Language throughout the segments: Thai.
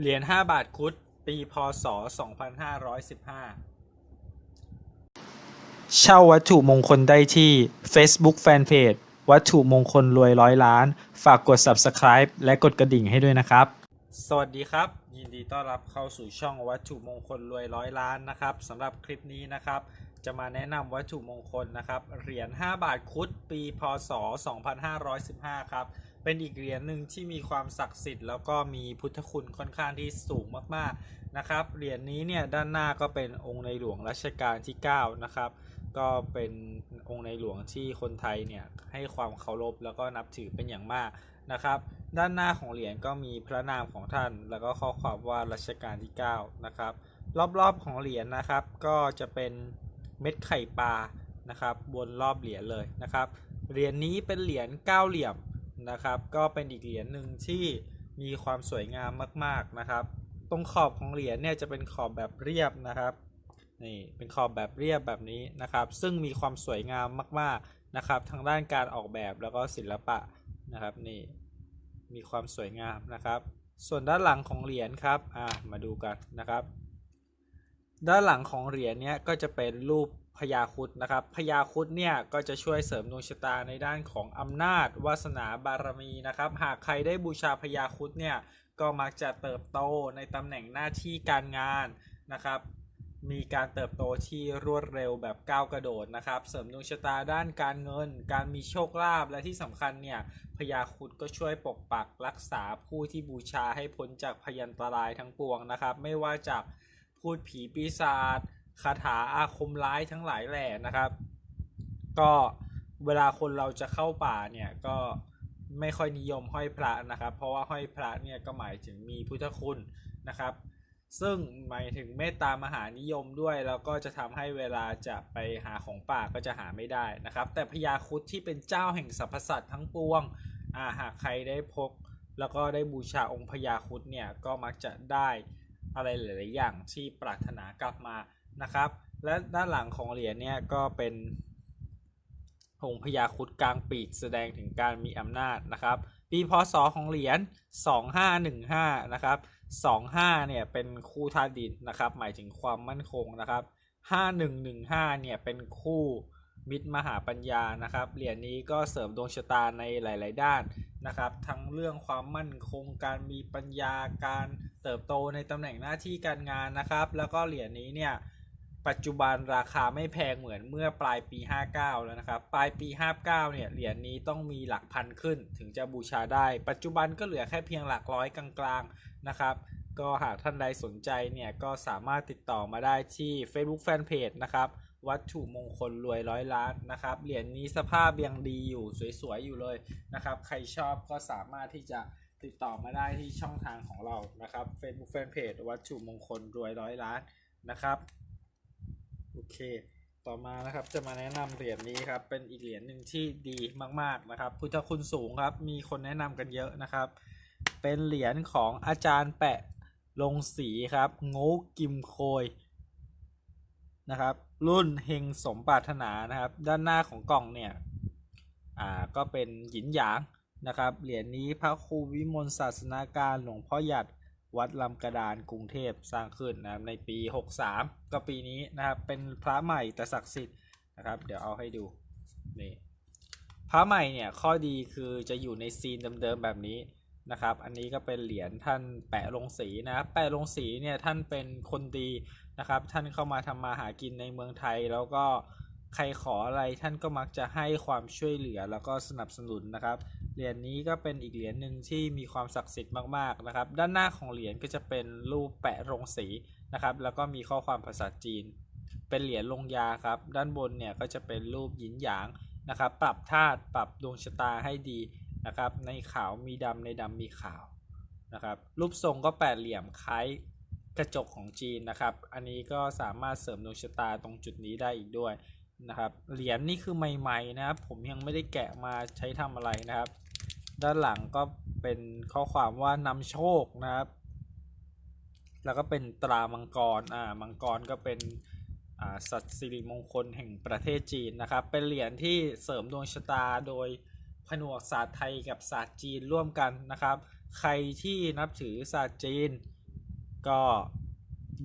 เหรียญ5บาทคุด ปีพศ 2515 เช่าวัตถุมงคลได้ที่ Facebook Fanpage วัตถุมงคลรวยร้อยล้าน ฝากกด Subscribe และกดกระดิ่งให้ด้วยนะครับ สวัสดีครับ ยินดีต้อนรับเข้าสู่ช่องวัตถุมงคลรวยร้อยล้านนะครับสำหรับคลิปนี้นะครับ จะมาแนะนำวัตถุมงคลนะครับ เหรียญ5บาทคุด ปีพศ 2515 ครับ เป็นอีกเหรียญหนึ่งที่มีความศักดิ์สิทธิ์แล้วก็มีพุทธคุณค่อนข้างที่สูงมากๆนะครับเหรียญนี้เนี่ยด้านหน้าก็เป็นองค์ในหลวงรัชกาลที่ 9 นะครับ ก็เป็นองค์ในหลวงที่คนไทยเนี่ยให้ความเคารพแล้วก็นับถือเป็นอย่างมากนะครับ ด้านหน้าของเหรียญก็มีพระนามของท่าน แล้วก็ข้อความว่ารัชกาลที่ 9 นะครับ รอบๆของเหรียญนะครับ ก็จะเป็นเม็ดไข่ปลานะครับบนรอบเหรียญเลยนะครับเหรียญนี้เป็นเหรียญเก้าเหลี่ยม นะครับ ก็เป็นอีกเหรียญหนึ่งที่มีความสวยงามมากๆนะครับ ตรงขอบของเหรียญเนี่ยจะเป็นขอบแบบเรียบนะครับนี่เป็นขอบแบบเรียบแบบนี้นะครับ ซึ่งมีความสวยงามมากๆนะครับ ทางด้านการออกแบบแล้วก็ศิลปะนะครับนี่มีความสวยงามนะครับ ส่วนด้านหลังของเหรียญครับอ่ามาดูกันนะครับ ด้านหลังของเหรียญเนี้ยก็จะเป็นรูปพญาครุดนะครับพญาครุดเนี่ยก็จะช่วยเสริมดวงชะตาในด้านของอำนาจ วาสนาบารมีนะครับ หากใครได้บูชาพญาครุดเนี่ยก็มักจะเติบโตในตำแหน่งหน้าที่การงานนะครับ มีการเติบโตที่รวดเร็วแบบก้าวกระโดดนะครับ เสริมดวงชะตาด้านการเงิน การมีโชคลาภและที่สำคัญเนี่ยพญาครุดก็ช่วยปกปักรักษาผู้ที่บูชาให้พ้นจากพยันตรายทั้งปวงนะครับ ไม่ว่าจาก พูดผีปีศาจคาถาอาคมร้ายทั้งหลายแหล่นะครับ ก็เวลาคนเราจะเข้าป่าเนี่ยก็ไม่ค่อยนิยมห้อยพระนะครับ เพราะว่าห้อยพระเนี่ยก็หมายถึงมีพุทธคุณนะครับ ซึ่งหมายถึงเมตตามหานิยมด้วย แล้วก็จะทำให้เวลาจะไปหาของป่าก็จะหาไม่ได้นะครับ แต่พญาครุฑที่เป็นเจ้าแห่งสรรพสัตว์ทั้งปวงอ่าหากใครได้พก แล้วก็ได้บูชาองค์พญาครุฑเนี่ยก็มักจะได้ อะไรหลาย ๆ อย่างที่ปรารถนากลับมานะครับ และด้านหลังของเหรียญเนี่ยก็เป็นองค์พญาครุฑกลางปีกแสดงถึงการมีอำนาจนะครับ ปีพศของเหรียญ 2515 นะครับ 25 เนี่ยเป็นคู่ธาตุดินนะครับ หมายถึงความมั่นคงนะครับ 5115 เนี่ยเป็นคู่มิตรมหาปัญญานะครับเหรียญนี้ก็เสริมดวงชะตาในหลาย ๆ ด้านนะครับ ทั้งเรื่องความมั่นคงการมีปัญญาการ เติบโตในตำแหน่งหน้าที่การงานนะครับ แล้วก็เหรียญนี้เนี่ยปัจจุบันราคาไม่แพงเหมือนเมื่อปลายปี 59 แล้วนะครับ ปลายปี 59 เนี่ยเหรียญนี้ต้องมีหลักพันขึ้นถึงจะบูชาได้ ปัจจุบันก็เหลือแค่เพียงหลักร้อยกลางๆนะครับ ก็หากท่านใดสนใจเนี่ยก็สามารถติดต่อมาได้ที่ Facebook Fanpage นะครับ วัตถุมงคลรวยร้อยล้านนะครับ เหรียญนี้สภาพยังดีอยู่สวยๆอยู่เลยนะครับ ใครชอบก็สามารถที่จะ ติดต่อมาได้ที่ช่องทางของเรานะครับ Facebook Fanpage วัตถุมงคลรวยร้อยล้านนะครับ โอเค ต่อมานะครับจะมาแนะนำเหรียญนี้ครับ เป็นอีกเหรียญหนึ่งที่ดีมากๆนะครับ พุทธคุณสูงครับ มีคนแนะนำกันเยอะนะครับ เป็นเหรียญของอาจารย์แปะลงสีครับ โง่กิมโคยนะครับ รุ่นเฮงสมปรารถนานะครับ ด้านหน้าของกล่องเนี่ย อ่า ก็เป็นหยินหยาง นะครับ เหรียญนี้พระครูวิมลศาสนาการหลวงพ่อหยัดวัดลำกระดานกรุงเทพสร้างขึ้นนะครับในปี 63 ก็ปีนี้นะครับเป็นพระใหม่แต่ศักดิ์สิทธิ์นะครับ เดี๋ยวเอาให้ดูนี่พระใหม่เนี่ยข้อดีคือจะอยู่ในซีนเดิมๆแบบนี้นะครับ อันนี้ก็เป็นเหรียญท่านแปะลงสีนะครับแปะลงสีเนี่ยท่านเป็นคนดีนะครับ ท่านเข้ามาทำมาหากินในเมืองไทยแล้วก็ ใครขออะไรท่านก็มักจะให้ความช่วยเหลือแล้วก็สนับสนุนนะครับ เหรียญนี้ก็เป็นอีกเหรียญหนึ่งที่มีความศักดิ์สิทธิ์มากๆนะครับ ด้านหน้าของเหรียญก็จะเป็นรูปแปะลงสีนะครับ แล้วก็มีข้อความภาษาจีน เป็นเหรียญลงยาครับ ด้านบนเนี่ยก็จะเป็นรูปหยินหยางนะครับ ปรับธาตุปรับดวงชะตาให้ดีนะครับ ในขาวมีดำในดำมีขาวนะครับ รูปทรงก็แปดเหลี่ยมคล้ายกระจกของจีนนะครับ อันนี้ก็สามารถเสริมดวงชะตาตรงจุดนี้ได้อีกด้วย นะครับ เหรียญนี่คือใหม่ๆนะครับ ผมยังไม่ได้แกะมาใช้ทำอะไรนะครับ ด้านหลังก็เป็นข้อความว่านำโชคนะครับ แล้วก็เป็นตรามังกร อ่า มังกรก็เป็นอ่าสัตว์สิริมงคลแห่งประเทศจีนนะครับ เป็นเหรียญที่เสริมดวงชะตาโดยผนวกศาสตร์ไทยกับศาสตร์จีนร่วมกันนะครับ ใครที่นับถือศาสตร์จีนก็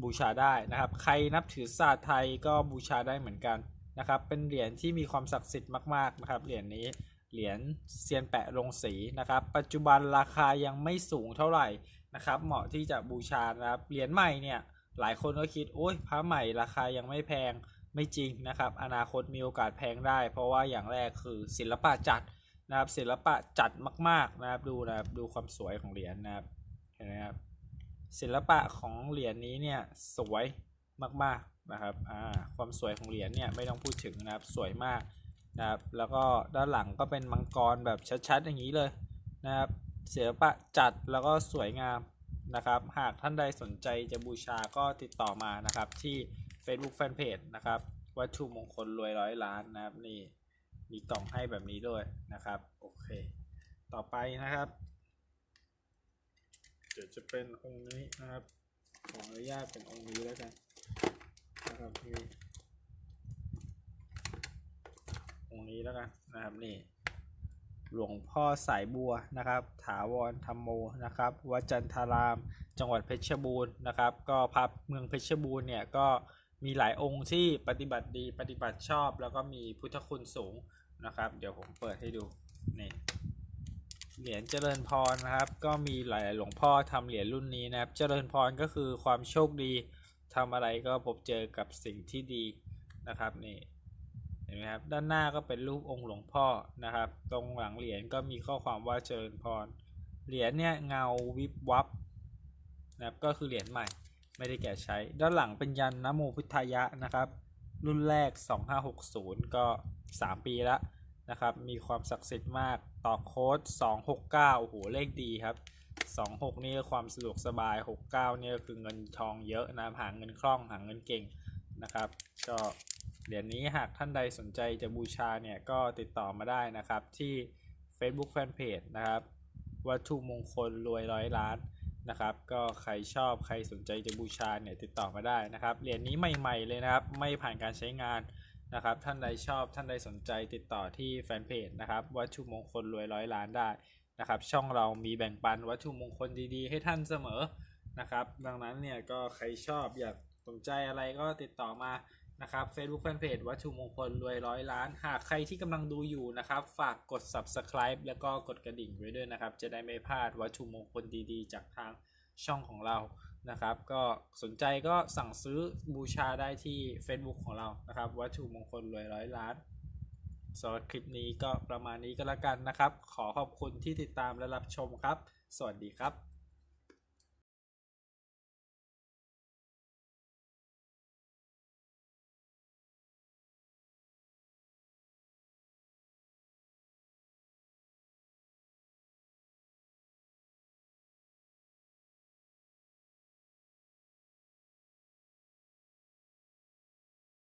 บูชาได้นะครับ ใครนับถือศาสตร์ไทยก็บูชาได้เหมือนกัน นะครับ เป็นเหรียญที่มีความศักดิ์สิทธิ์มากๆนะครับเหรียญนี้เหรียญเซียนแปะลงสีนะครับ ปัจจุบันราคายังไม่สูงเท่าไหร่นะครับ เหมาะที่จะบูชานะครับเหรียญใหม่เนี่ยหลายคนก็คิดโอ้ยพระใหม่ราคายังไม่แพงไม่จริงนะครับ อนาคตมีโอกาสแพงได้ เพราะว่าอย่างแรกคือศิลปะจัดนะครับศิลปะจัดมากๆนะครับดูนะครับดูความสวยของเหรียญนะครับเห็นไหมครับศิลปะของเหรียญนี้เนี่ยสวย มากๆนะครับอ่าความสวยของเหรียญเนี่ยไม่ต้องพูดถึงนะครับสวยมากนะครับแล้วก็ด้านหลังก็เป็นมังกรแบบชัดๆอย่างนี้เลยนะครับศิลปะจัดแล้วก็สวยงามนะครับ หากท่านใดสนใจจะบูชาก็ติดต่อมานะครับ ที่ Facebook Fanpage นะครับวัตถุมงคลรวยร้อยล้านนะครับนี่มีกล่องให้แบบนี้ด้วยนะครับโอเค ต่อไปนะครับ เดี๋ยวจะเป็นองค์นี้นะครับขออนุญาตเป็นองค์นี้แล้วกัน นะครับนี่องนี้แล้วกันนะครับนี่หลวงพ่อสายบัวนะครับ ถาวรธรรมโมนะครับวัดจันทาราม จังหวัดเพชรบูรณ์นะครับ ก็พับเมืองเพชรบูรณ์เนี่ยก็มีหลายองค์ที่ปฏิบัติดีปฏิบัติชอบ แล้วก็มีพุทธคุณสูงนะครับ เดี๋ยวผมเปิดให้ดูนี่เหรียญเจริญพรนะครับ ก็มีหลายหลวงพ่อทำเหรียญรุ่นนี้นะครับ เจริญพรก็คือความโชคดี ทำอะไรก็พบเจอกับสิ่งที่ดีนะครับนี่เห็นไหมครับด้านหน้าก็เป็นรูปองค์หลวงพ่อนะครับ ตรงหลังเหรียญก็มีข้อความว่าเจริญพรเหรียญเนี่ยเงาวิบวับนะครับก็คือเหรียญใหม่ไม่ได้แก่ใช้ ด้านหลังเป็นยันนโมพุทธายะนะครับ รุ่นแรก 2560 ก็ 3 ปีแล้วนะครับ มีความศักดิ์สิทธิ์มาก ต่อโค้ด 269 โอ้โห เลขดีครับ 26นี่ความสะดวกสบาย69เก้านี่คือเงินทองเยอะนะหาเงินคล่องหาเงินเก่งนะครับ ก็เหรียญนี้หากท่านใดสนใจจะบูชาเนี่ยก็ติดต่อมาได้นะครับที่ Facebook Fanpage นะครับวัตถุมงคลรวยร้อยล้านนะครับ ก็ใครชอบใครสนใจจะบูชาเนี่ยติดต่อมาได้นะครับเหรียญนี้ใหม่ ๆ เลยนะครับ ไม่ผ่านการใช้งานนะครับ ท่านใดชอบท่านใดสนใจติดต่อที่แฟนเพจนะครับวัตถุมงคลรวยร้อยล้านได้ นะครับ ช่องเรามีแบ่งปันวัตถุมงคลดีๆ ให้ท่านเสมอนะครับ ดังนั้นเนี่ยก็ใครชอบอยากสนใจอะไรก็ติดต่อมานะครับ Facebook Fanpage วัตถุมงคลรวยร้อยล้าน หากใครที่กำลังดูอยู่นะครับ ฝากกด Subscribe แล้วก็กดกระดิ่งไว้ด้วยนะครับ จะได้ไม่พลาดวัตถุมงคลดีๆ จากทางช่องของเรานะครับ ก็สนใจก็สั่งซื้อบูชาได้ที่ Facebook ของเรานะครับ วัตถุมงคลรวยร้อยล้าน สำหรับคลิปนี้ก็ประมาณนี้ก็แล้วกันนะครับ ขอขอบคุณที่ติดตามและรับชมครับ สวัสดีครับ